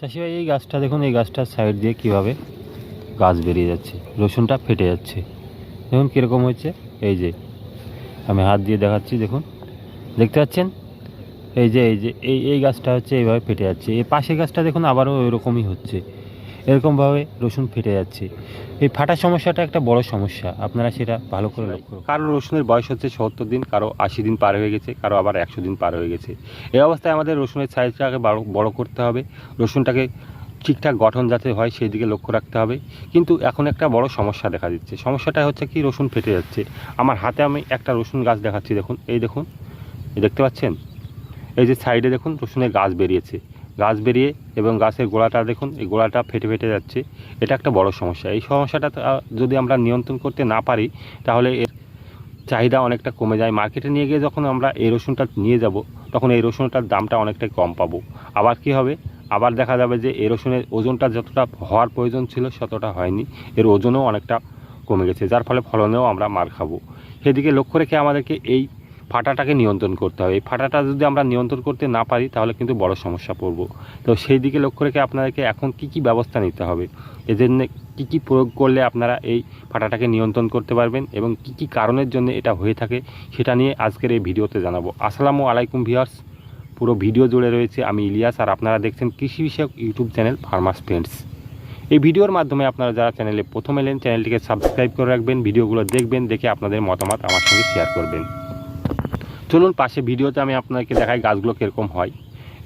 চাষি ভাই, এই গাছটা দেখুন, এই গাছটার সাইড দিয়ে কীভাবে গাছ বেরিয়ে যাচ্ছে, রসুনটা ফেটে যাচ্ছে। দেখুন কীরকম হয়েছে, এই যে আমি হাত দিয়ে দেখাচ্ছি, দেখুন, দেখতে পাচ্ছেন? এই যে এই যে, এই এই গাছটা হচ্ছে এইভাবে ফেটে যাচ্ছে। এই পাশে গাছটা দেখুন, আবারও এরকমই হচ্ছে। এরকমভাবে রসুন ফেটে যাচ্ছে। এই ফাটার সমস্যাটা একটা বড় সমস্যা। আপনারা সেটা ভালো করে লক্ষ্য। কারও রসুনের বয়স হচ্ছে সত্তর দিন কারও আশি দিন পার হয়ে গেছে কারও আবার একশো দিন পার হয়ে গেছে। এই অবস্থায় আমাদের রসুনের সাইজটাকে বড় বড় করতে হবে। রসুনটাকে ঠিকঠাক গঠন যাতে হয় সেই দিকে লক্ষ্য রাখতে হবে। কিন্তু এখন একটা বড় সমস্যা দেখা দিচ্ছে। সমস্যাটা হচ্ছে কি রসুন ফেটে যাচ্ছে। আমার হাতে আমি একটা রসুন গাছ দেখাচ্ছি দেখুন। এই দেখুন দেখতে পাচ্ছেন? এই যে সাইডে দেখুন রসুনের গাছ বেরিয়েছে। গাছ বেরিয়ে এবং গাছের গোড়াটা দেখুন, এই গোড়াটা ফেটে ফেটে যাচ্ছে। এটা একটা বড় সমস্যা। এই সমস্যাটা যদি আমরা নিয়ন্ত্রণ করতে না পারি, তাহলে এর চাহিদা অনেকটা কমে যায়। মার্কেটে নিয়ে গিয়ে যখন আমরা এই রসুনটা নিয়ে যাব, তখন এই রসুনটার দামটা অনেকটাই কম পাবো। আবার কি হবে? আবার দেখা যাবে যে এই রসুনের ওজনটা যতটা হওয়ার প্রয়োজন ছিল, ততটা হয়নি। এর ওজনও অনেকটা কমে গেছে। যার ফলে ফলনেও আমরা মার খাব। সেদিকে লক্ষ্য রেখে আমাদেরকে এই ফাটাটাকে নিয়ন্ত্রণ করতে হবে। এই ফাটাটা যদি আমরা নিয়ন্ত্রণ করতে না পারি, তাহলে কিন্তু বড় সমস্যা পড়ব। তো সেই দিকে লক্ষ্য রেখে আপনাদেরকে এখন কি কি ব্যবস্থা নিতে হবে? এজন্য কী কী প্রয়োগ করলে আপনারা এই ফাটাটাকে নিয়ন্ত্রণ করতে পারবেন এবং কি কি কারণের জন্য এটা হয়ে থাকে, সেটা নিয়ে আজকের এই ভিডিওতে জানাব। আসসালামু আলাইকুম ভিউয়ার্স। পুরো ভিডিও জুড়ে রয়েছে আমি ইলিয়াস, আর আপনারা দেখছেন কৃষি বিষয়ক ইউটিউব চ্যানেল ফার্মাস ফ্রেন্ডস। এই ভিডিওর মাধ্যমে আপনারা যারা চ্যানেলে প্রথম এলেন, চ্যানেলটিকে সাবস্ক্রাইব করে রাখবেন, ভিডিওগুলো দেখবেন, দেখে আপনাদের মতামত আমার সঙ্গে শেয়ার করবেন। চলুন পাশে ভিডিওতে আমি আপনাকে দেখাই গাছগুলো কীরকম হয়।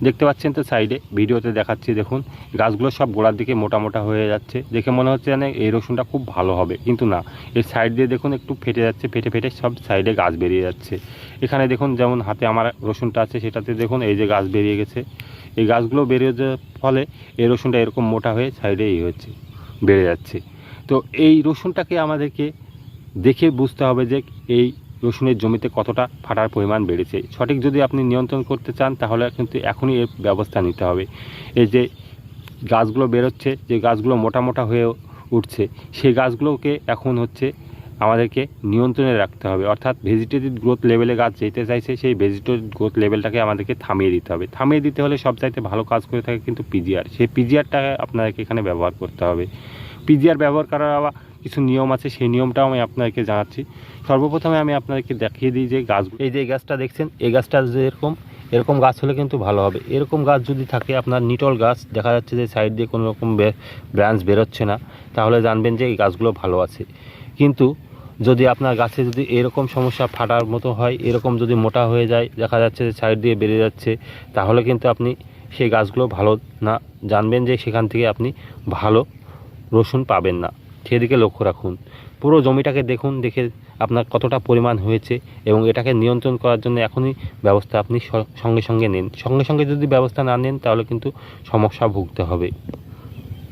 দেখতে পাচ্ছেন তো সাইডে, ভিডিওতে দেখাচ্ছি, দেখুন। গাছগুলো সব গোড়ার দিকে মোটা মোটা হয়ে যাচ্ছে। দেখে মনে হচ্ছে যেন এই রসুনটা খুব ভালো হবে, কিন্তু না। এর সাইড দিয়ে দেখুন একটু ফেটে যাচ্ছে, ফেটে ফেটে সব সাইডে গাছ বেরিয়ে যাচ্ছে। এখানে দেখুন যেমন হাতে আমার রসুনটা আছে, সেটাতে দেখুন এই যে গাছ বেরিয়ে গেছে। এই গাছগুলো বেরিয়ে যাওয়ার ফলে এই রসুনটা এরকম মোটা হয়ে সাইডে এই হচ্ছে, বেড়ে যাচ্ছে। তো এই রসুনটাকে আমাদেরকে দেখে বুঝতে হবে যে এই রসুনের জমিতে কতটা ফাটার পরিমাণ বেড়েছে? সঠিক যদি আপনি নিয়ন্ত্রণ করতে চান, তাহলে কিন্তু এখনই এর ব্যবস্থা নিতে হবে। এই যে গাছগুলো বেরোচ্ছে, যে গাছগুলো মোটা মোটা হয়ে উঠছে, সেই গাছগুলোকে এখন হচ্ছে আমাদেরকে নিয়ন্ত্রণে রাখতে হবে। অর্থাৎ ভেজিটেটিভ গ্রোথ লেভেলে গাছ যেতে চাইছে, সেই ভেজিটেটিভ গ্রোথ লেভেলটাকে আমাদেরকে থামিয়ে দিতে হবে। থামিয়ে দিতে হলে সবচাইতে ভালো কাজ করে থাকে কিন্তু পিজিআর সেই পিজিআরটাকে আপনাদেরকে এখানে ব্যবহার করতে হবে। পিজিআর ব্যবহার করার কিছু নিয়ম আছে, সেই নিয়মটাও আমি আপনাদেরকে জানাচ্ছি। সর্বপ্রথমে আমি আপনাদেরকে দেখিয়ে দিই যে গাছগুলো এই যে গাছটা দেখছেন, এই গাছটা যেরকম, এরকম গাছ হলে কিন্তু ভালো হবে। এরকম গাছ যদি থাকে, আপনার নিটল গাছ, দেখা যাচ্ছে যে সাইড দিয়ে কোনো রকম ব্রাঞ্চ বেরোচ্ছে না, তাহলে জানবেন যে এই গাছগুলো ভালো আছে। কিন্তু যদি আপনার গাছে যদি এরকম সমস্যা ফাটার মতো হয়, এরকম যদি মোটা হয়ে যায়, দেখা যাচ্ছে যে সাইড দিয়ে বেড়ে যাচ্ছে, তাহলে কিন্তু আপনি সেই গাছগুলো ভালো না, জানবেন যে সেখান থেকে আপনি ভালো রসুন পাবেন না। সেদিকে লক্ষ্য রাখুন। পুরো জমিটাকে দেখুন, দেখে আপনার কতটা পরিমাণ হয়েছে এবং এটাকে নিয়ন্ত্রণ করার জন্য এখনই ব্যবস্থা আপনি সঙ্গে সঙ্গে নিন। সঙ্গে সঙ্গে যদি ব্যবস্থা না নেন, তাহলে কিন্তু সমস্যা ভুগতে হবে।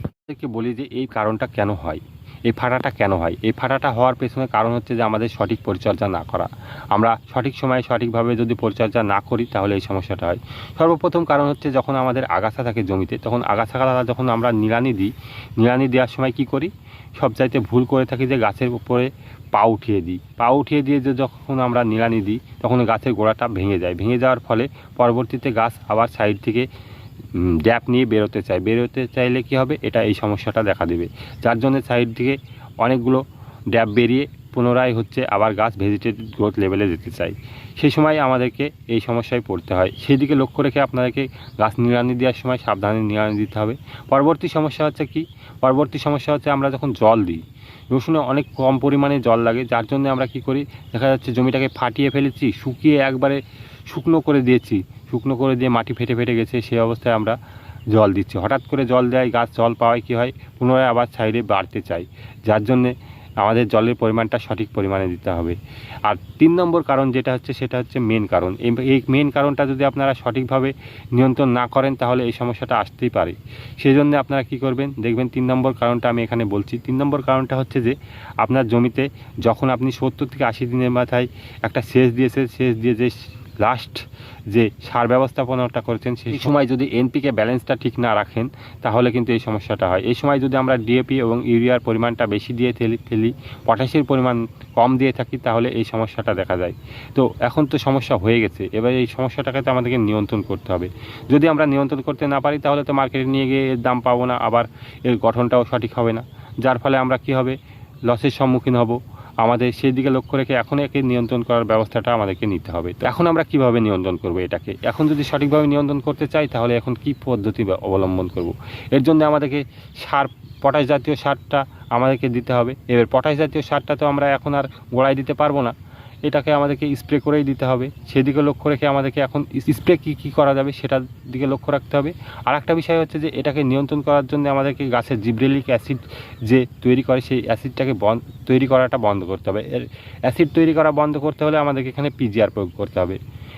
আপনাদেরকে বলি যে, এই কারণটা কেন হয়? এই ফাটাটা কেন হয়? এই ফাটাটা হওয়ার পেছনে কারণ হচ্ছে যে, আমাদের সঠিক পরিচর্যা না করা। আমরা সঠিক সময়ে সঠিকভাবে যদি পরিচর্যা না করি, তাহলে এই সমস্যাটা হয়। সর্বপ্রথম কারণ হচ্ছে যখন আমাদের আগাছা থাকে জমিতে, তখন আগাছা যখন আমরা নিড়ানি দিই, নিড়ানি দেওয়ার সময় কি করি? সবচাইতে ভুল করে থাকি যে গাছের উপরে পা উঠিয়ে দিই। পা উঠিয়ে দিয়ে যে যখন আমরা নিড়ানি দিই, তখন গাছের গোড়াটা ভেঙে যায়। ভেঙে যাওয়ার ফলে পরবর্তীতে গাছ আবার সাইড থেকে ড্যাপ নিয়ে বেরোতে চায়। বেরোতে চাইলে কি হবে? এটা এই সমস্যাটা দেখা দেবে। যার জন্য সাইড থেকে অনেকগুলো ড্যাপ বেরিয়ে পুনরায় হচ্ছে আবার গাছ ভেজিটেটিভ গ্রোথ লেভেলে যেতে চাই। সেই সময় আমাদেরকে এই সমস্যায় পড়তে হয়। সেই দিকে লক্ষ্য রেখে আপনাদেরকে গাছ নিড়ানি দেওয়ার সময় সাবধানে নিড়ানি দিতে হবে। পরবর্তী সমস্যা হচ্ছে কি? পরবর্তী সমস্যা হচ্ছে আমরা যখন জল দিই, রসুনে অনেক কম পরিমাণে জল লাগে, যার জন্য আমরা কি করি? দেখা যাচ্ছে জমিটাকে ফাটিয়ে ফেলেছি, শুকিয়ে একবারে শুকনো করে দিয়েছি। শুকনো করে দিয়ে মাটি ফেটে ফেটে গেছে, সেই অবস্থায় আমরা জল দিচ্ছি। হঠাৎ করে জল দেয়, গাছ জল পাওয়ায় কী হয়? পুনরায় আবার সাইডে বাড়তে চাই। যার জন্যে আমাদের জলের পরিমাণটা সঠিক পরিমাণে দিতে হবে। আর তিন নম্বর কারণ যেটা হচ্ছে, সেটা হচ্ছে মেন কারণ। এই মেন কারণটা যদি আপনারা সঠিকভাবে নিয়ন্ত্রণ না করেন, তাহলে এই সমস্যাটা আসতেই পারে। সেই জন্য আপনারা কী করবেন? দেখবেন তিন নম্বর কারণটা আমি এখানে বলছি। তিন নম্বর কারণটা হচ্ছে যে, আপনার জমিতে যখন আপনি সত্তর থেকে আশি দিনের মাথায় একটা সেচ দিয়েছে সেচ দিয়ে যে লাস্ট যে সার ব্যবস্থাপনাটা করেছেন সেই সময় যদি এনপিকে ব্যালেন্সটা ঠিক না রাখেন তাহলে কিন্তু এই সমস্যাটা হয়। এই সময় যদি আমরা ডিএপি এবং ইউরিয়ার পরিমাণটা বেশি দিয়ে ফেলি ফেলি পটাশের পরিমাণ কম দিয়ে থাকি তাহলে এই সমস্যাটা দেখা যায়। তো এখন তো সমস্যা হয়ে গেছে। এবার এই সমস্যাটাকে তো আমাদেরকে নিয়ন্ত্রণ করতে হবে। যদি আমরা নিয়ন্ত্রণ করতে না পারি তাহলে তো মার্কেটে নিয়ে গিয়ে এর দাম পাবো না আবার এর গঠনটাও সঠিক হবে না। যার ফলে আমরা কি হবে? লসের সম্মুখীন হব। আমাদের সেই দিকে লক্ষ্য রেখে এখন একে নিয়ন্ত্রণ করার ব্যবস্থাটা আমাদেরকে নিতে হবে। তো এখন আমরা কীভাবে নিয়ন্ত্রণ করব এটাকে? এখন যদি সঠিকভাবে নিয়ন্ত্রণ করতে চাই, তাহলে এখন কি পদ্ধতি অবলম্বন করব? এর জন্য আমাদেরকে সার, পটাশ জাতীয় সারটা আমাদেরকে দিতে হবে। এবার পটাশ জাতীয় সারটা তো আমরা এখন আর গোড়ায় দিতে পারব না। এটাকে আমাদেরকে স্প্রে করেই দিতে হবে। সেদিকে লক্ষ্য রেখে আমাদেরকে এখন স্প্রে কী কী করা যাবে সেটার দিকে লক্ষ্য রাখতে হবে। আর একটা বিষয় হচ্ছে যে, এটাকে নিয়ন্ত্রণ করার জন্য আমাদেরকে গাছের জিব্রেলিক অ্যাসিড যে তৈরি করে, সেই অ্যাসিডটাকে বন্ধ তৈরি করাটা বন্ধ করতে হবে। এর অ্যাসিড তৈরি করা বন্ধ করতে হলে আমাদেরকে এখানে পিজিআর প্রয়োগ করতে হবে।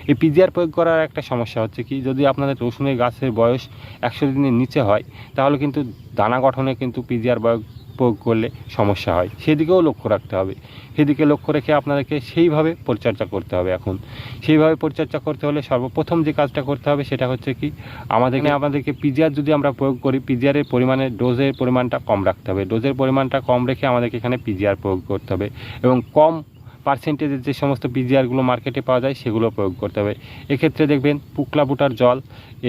এই পিজিআর প্রয়োগ করার একটা সমস্যা হচ্ছে কি, যদি আপনাদের রসুনের গাছের বয়স একশো দিনের নিচে হয়, তাহলে কিন্তু দানা গঠনে কিন্তু পিজিআর প্রয়োগ করলে সমস্যা হয়। সেদিকেও লক্ষ্য রাখতে হবে। সেদিকে লক্ষ্য রেখে আপনাদেরকে সেইভাবে পরিচর্যা করতে হবে এখন। সেইভাবে পরিচর্যা করতে হলে সর্বপ্রথম যে কাজটা করতে হবে সেটা হচ্ছে কি, আমাদের আমাদেরকে পিজিআর যদি আমরা প্রয়োগ করি পিজিআরের পরিমাণে ডোজের পরিমাণটা কম রাখতে হবে। ডোজের পরিমাণটা কম রেখে আমাদেরকে এখানে পিজিআর প্রয়োগ করতে হবে। এবং কম পার্সেন্টেজের যে সমস্ত পিজিআরগুলো মার্কেটে পাওয়া যায়, সেগুলো প্রয়োগ করতে হবে। এক্ষেত্রে দেখবেন, পুকলা বুটার জল,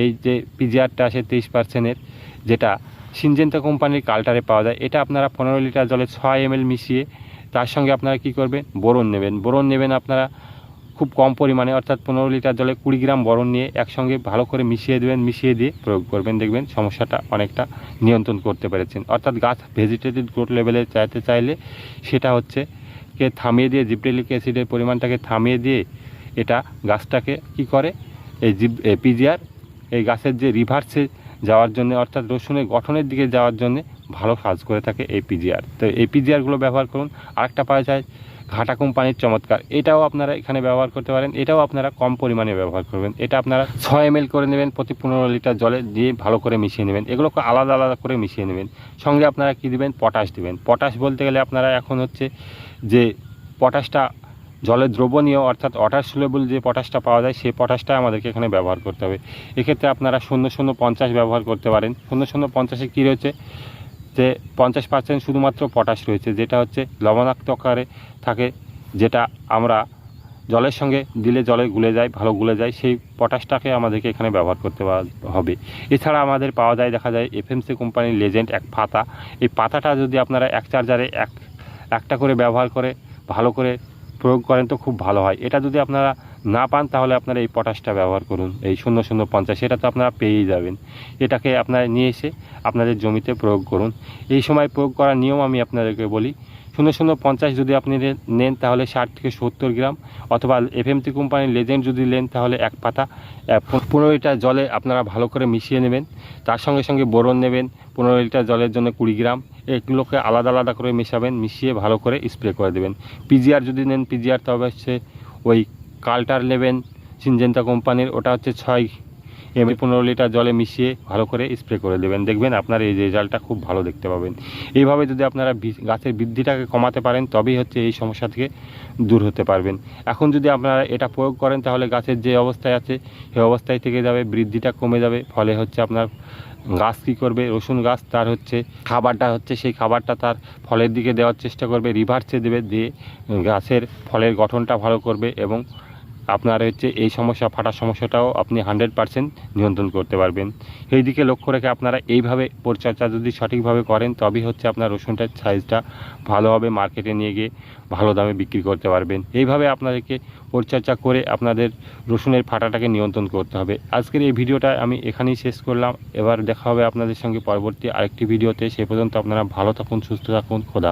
এই যে পিজিআরটা আসে তেইশ পার্সেন্টের যেটা সিনজেন্তা কোম্পানির কালটারে পাওয়া যায়, এটা আপনারা পনেরো লিটার জলে ছয় এম মিশিয়ে, তার সঙ্গে আপনারা কি করবেন? বোরন নেবেন। বোরন নেবেন আপনারা খুব কম পরিমাণে, অর্থাৎ পনেরো লিটার জলে কুড়ি গ্রাম বরণ নিয়ে একসঙ্গে ভালো করে মিশিয়ে দেবেন, মিশিয়ে দিয়ে প্রয়োগ করবেন। দেখবেন সমস্যাটা অনেকটা নিয়ন্ত্রণ করতে পেরেছেন। অর্থাৎ গাছ ভেজিটেটিভ গ্রোথ লেভেলে চাইতে চাইলে, সেটা হচ্ছে কে থামিয়ে দিয়ে, জিপ্রেলিক অ্যাসিডের পরিমাণটাকে থামিয়ে দিয়ে এটা গাছটাকে কি করে? এই জিপ পিজিআর, এই গাছের যে রিভার্সে যাওয়ার জন্য, অর্থাৎ রসুনের গঠনের দিকে যাওয়ার জন্য ভালো কাজ করে থাকে এই পিজিআর। তো এই পিজিআরগুলো ব্যবহার করুন। আরেকটা পাওয়া যায় ঘাটা কোম্পানির চমৎকার। এটাও আপনারা এখানে ব্যবহার করতে পারেন। এটাও আপনারা কম পরিমাণে ব্যবহার করবেন। এটা আপনারা ছয় এম করে নেবেন, প্রতি পনেরো লিটার জলে দিয়ে ভালো করে মিশিয়ে নেবেন। এগুলোকে আলাদা আলাদা করে মিশিয়ে নেবেন। সঙ্গে আপনারা কি দেবেন? পটাশ দেবেন। পটাশ বলতে গেলে আপনারা এখন হচ্ছে যে পটাশটা জলে দ্রবণীয় অর্থাৎ ওয়াটার সুলেবল যে পটাশটা পাওয়া যায়, সেই পটাশটা আমাদেরকে এখানে ব্যবহার করতে হবে। এক্ষেত্রে আপনারা শূন্য শূন্য পঞ্চাশ ব্যবহার করতে পারেন। শূন্য শূন্য পঞ্চাশে কী রয়েছে? যে পঞ্চাশ পার্সেন্ট শুধুমাত্র পটাশ রয়েছে, যেটা হচ্ছে লবণাক্ত আকারে থাকে, যেটা আমরা জলের সঙ্গে দিলে জলে গুলে যায়, ভালো গুলে যায়, সেই পটাশটাকে আমাদেরকে এখানে ব্যবহার করতে হবে। এছাড়া আমাদের পাওয়া যায়, দেখা যায় এফএমসি কোম্পানির লেজেন্ড এক পাতা। এই পাতাটা যদি আপনারা এক চার্জারে এক, একটা করে ব্যবহার করে, ভালো করে প্রয়োগ করেন তো খুব ভালো হয়। এটা যদি আপনারা না পান, তাহলে আপনারা এই পটাশটা ব্যবহার করুন। এই শূন্য শূন্য পঞ্চাশ এটা তো আপনারা পেয়েই যাবেন। এটাকে আপনারা নিয়ে এসে আপনাদের জমিতে প্রয়োগ করুন। এই সময় প্রয়োগ করার নিয়ম আমি আপনাদেরকে বলি, শূন্য শূন্য পঞ্চাশ যদি আপনি নেন, তাহলে ষাট থেকে সত্তর গ্রাম, অথবা এফএমসি কোম্পানির লেজেন্ড যদি নেন, তাহলে এক পাতা পনেরো লিটার জলে আপনারা ভালো করে মিশিয়ে নেবেন। তার সঙ্গে সঙ্গে বোরন নেবেন, পনেরো লিটার জলের জন্য কুড়ি গ্রাম। এগুলোকে আলাদা আলাদা করে মেশাবেন, মিশিয়ে ভালো করে স্প্রে করে দেবেন। পিজিআর যদি নেন, পিজিআর তবে হচ্ছে ওই কাল্টার নেবেন সিনজেন্তা কোম্পানির, ওটা হচ্ছে ছয় এম পনেরো লিটার জলে মিশিয়ে ভালো করে স্প্রে করে দেবেন। দেখবেন আপনার এই রেজাল্টটা খুব ভালো দেখতে পাবেন। এইভাবে যদি আপনারা গাছের বৃদ্ধিটাকে কমাতে পারেন, তবেই হচ্ছে এই সমস্যা থেকে দূর হতে পারবেন। এখন যদি আপনারা এটা প্রয়োগ করেন, তাহলে গাছের যে অবস্থায় আছে, সেই অবস্থায় থেকে যাবে, বৃদ্ধিটা কমে যাবে। ফলে হচ্ছে আপনার গাছ কী করবে? রসুন গাছ, তার হচ্ছে খাবারটা হচ্ছে, সেই খাবারটা তার ফলের দিকে দেওয়ার চেষ্টা করবে, রিভার্সে দেবে, দিয়ে গাছের ফলের গঠনটা ভালো করবে এবং আপনার হচ্ছে এই সমস্যা, ফাটার সমস্যাটাও আপনি হান্ড্রেড পারসেন্ট নিয়ন্ত্রণ করতে পারবেন। সেই দিকে লক্ষ্য রেখে আপনারা এইভাবে পরিচর্যা যদি সঠিকভাবে করেন, তবেই হচ্ছে আপনার রসুনটার সাইজটা ভালোভাবে মার্কেটে নিয়ে গিয়ে ভালো দামে বিক্রি করতে পারবেন। এইভাবে আপনাদেরকে পরিচর্যা করে আপনাদের রসুনের ফাটাটাকে নিয়ন্ত্রণ করতে হবে। আজকের এই ভিডিওটা আমি এখানেই শেষ করলাম। এবার দেখা হবে আপনাদের সঙ্গে পরবর্তী আরেকটি ভিডিওতে। সে পর্যন্ত আপনারা ভালো থাকুন, সুস্থ থাকুন। খোদা